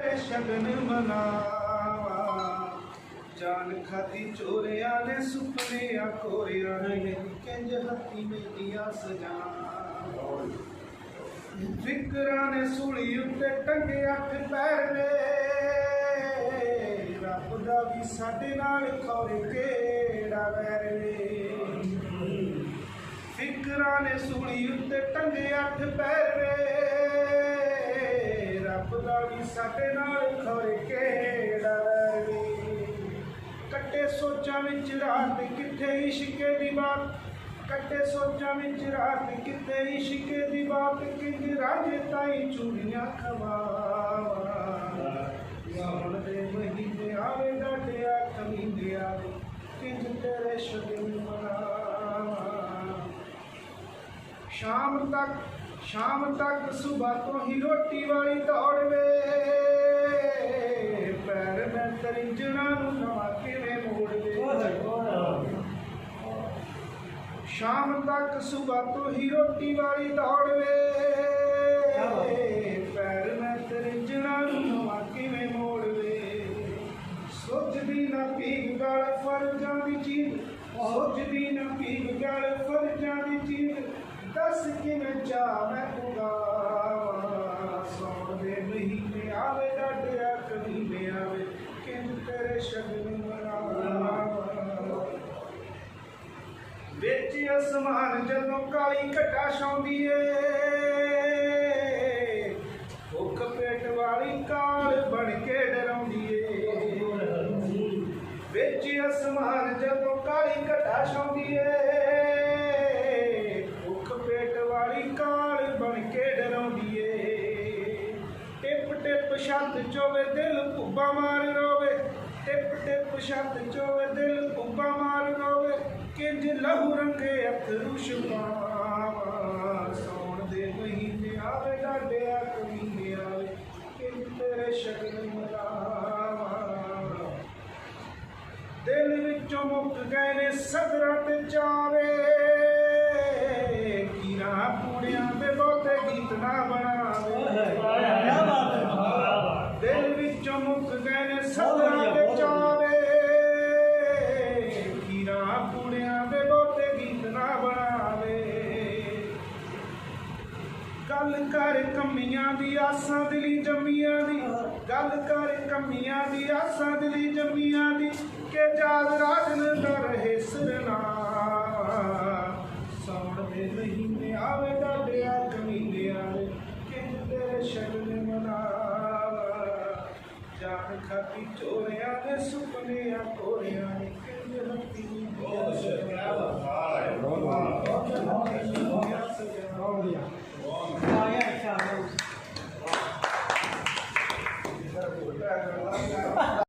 ਸ਼ਗਨ ਮਨਾਵਾ। ਜਾਨ ਖਾਦੀ ਚੋਰਿਆਂ ਨੇ ਸੁਪਨੇ ਆ ਕੋਰਿਆਂ ਨੇ ਕਿੰਜ ਹੱਥੀ ਮੇਰੀਆਂ ਸਜਾਵਾਂ। ਫਿਕਰਾਂ ਨੇ ਸੂਲੀ ਉੱਤੇ ਟੰਗੇ ਅੱਖ ਪੈਰ ਨੇ ਰੱਬ ਦਾ ਵੀ ਸਾਡੇ ਨਾਲ ਖੌਰੇ ਕਿਹੜਾ ਵੈਰ ਨੇ ਫਿਕਰਾਂ ਨੇ ਸੂਲੀ ਉੱਤੇ ਟੰਗੇ ਅੱਠ ਪੈਰ ਵੇ ਰੱਬ ਸਾਡੇ ਨਾਲ ਖੌਰੇ ਕਿਹੜਾ ਵੈਰ ਕੱਟੇ ਸੋਚਾਂ ਵਿੱਚ ਰਾਤ ਕਿੱਥੇ ਇਸ਼ਕੇ ਦੀ ਬਾਤ। ਕੱਟੇ ਸੋਚਾਂ ਵਿੱਚ ਰਾਤ ਕਿੱਥੇ ਇਸ਼ਕੇ ਦੀ ਬਾਤ। ਕਿੰਜ ਰਾਜੇ ਤਾਈ ਚੂੜੀਆਂ ਖਵਾਵਾ ਸਾਵਣ ਦੇ ਮਹੀਨੇ ਆਵੇ ਡਾਟਿਆ ਕਮੀਂਦੇ ਆਵੇ ਕਿੰਜ ਤੇਰੇ ਸ਼ਗਨ ਮਨਾਵਾ ਸ਼ਾਮ ਤੱਕ ਸ਼ਾਮ ਤੱਕ ਸਵੇਰ ਤੋਂ ਹੀ ਰੋਟੀ ਵਾਲੀ ਦੌੜ ਵੇ ਪੈਰ ਮੈਂ ਤਰਿੰਜਣਾ ਨੂੰ ਨਵਾ ਕਿਵੇਂ ਮੋੜ ਵੇ ਸ਼ਾਮ ਤੱਕ ਸਵੇਰ ਤੋਂ ਹੀ ਰੋਟੀ ਵਾਲੀ ਦੌੜ ਵੇ ਪੈਰ ਮੈਂ ਤਰਿੰਜਣਾ ਨੂੰ ਨਵਾ ਕਿਵੇਂ ਮੋੜ ਵੇ ਸੋਚਦੀ ਨਾ ਪੀਗ ਗਲ ਫਰਜ਼ਾਂ ਦੀ ਚੀਜ਼ ਸੋਚਦੀ ਨਾ ਪੀਗ ਗਲ ਫਰਜ਼ਾਂ ਦੀ ਦੱਸ ਕਿਵੇਂ ਚਾਹ ਮੈਂ ਪੁਗਾਵਾਂ? ਸੌਣ ਦੇ ਮਹੀਨੇ ਆਵੇ ਡਾਡਿਆ ਕਮੀਨੇ ਆਵੇ ਕਿੰਜ ਤੇਰੇ ਸ਼ਗਨ ਮਨਾਵਾਂ? ਵਿੱਚ ਅਸਮਾਨ ਜਦੋਂ ਕਾਲੀ ਘਟਾ ਛਾਉਂਦੀ ਏ ਭੁੱਖ ਪੇਟ ਵਾਲੀ ਕਾਲ ਬਣ ਕੇ ਡਰਾਉਂਦੀ ਏ ਵਿੱਚ ਅਸਮਾਨ ਜਦੋਂ ਕਾਲੀ ਘਟਾ ਛੱਤ ਚੋਵੇ ਦਿਲ ਭੁੱਬਾ ਮਾਰ ਰੋਵੇ, ਟਿਪ ਟਿਪ ਛੱਤ ਚੋਵੇ ਦਿਲ ਭੁੱਬਾ ਮਾਰ ਰੋਵੇ, ਕਿੰਜ ਲਹੂ ਰੰਗੇ ਅਥਰੂ ਸ਼ੁਭਾਵਾ ਸੌਣ ਦੇ ਮਹੀਨੇ ਆਵੇ ਡਾਡਿਆ ਕਮੀਨੇ ਆਵੇ, ਕਿੰਜ ਤੇਰੇ ਸ਼ਗਨ ਮਰਾਵਾ ਦਿਲ ਵਿੱਚੋਂ ਮੁੱਕ ਗਏ ਨੇ ਸਦਰਾਂ ਤੇ ਚਾਵੇ ਬਹੁਤੇ ਗੀਤ ਨਾ ਬਣਾਵੇ। ਗੱਲ ਕਰ ਕਮੀਆਂ ਦੀ ਆਸਾਂ ਦਿਲੀ ਜੰਮੀਆਂ ਦੀ। ਗੱਲ ਕਰ ਕਮੀਆਂ ਦੀ ਆਸਾਂ ਦਿਲੀ ਜੰਮੀਆਂ ਦੀ। ਕਿ ਜਾਗ ਰਾਜਨ ਦਾ ਰਹੇ ਸਰਨਾ ਸੌਣ ਦੇ ਮਹੀਨੇ ਆਵੇ ਜਾਨ ਖਾਤੀ ਚੋਰਿਆਂ ਦੇ ਸੁਪਨਿਆਂ ਕੋਰਿਆਂ ਨੇ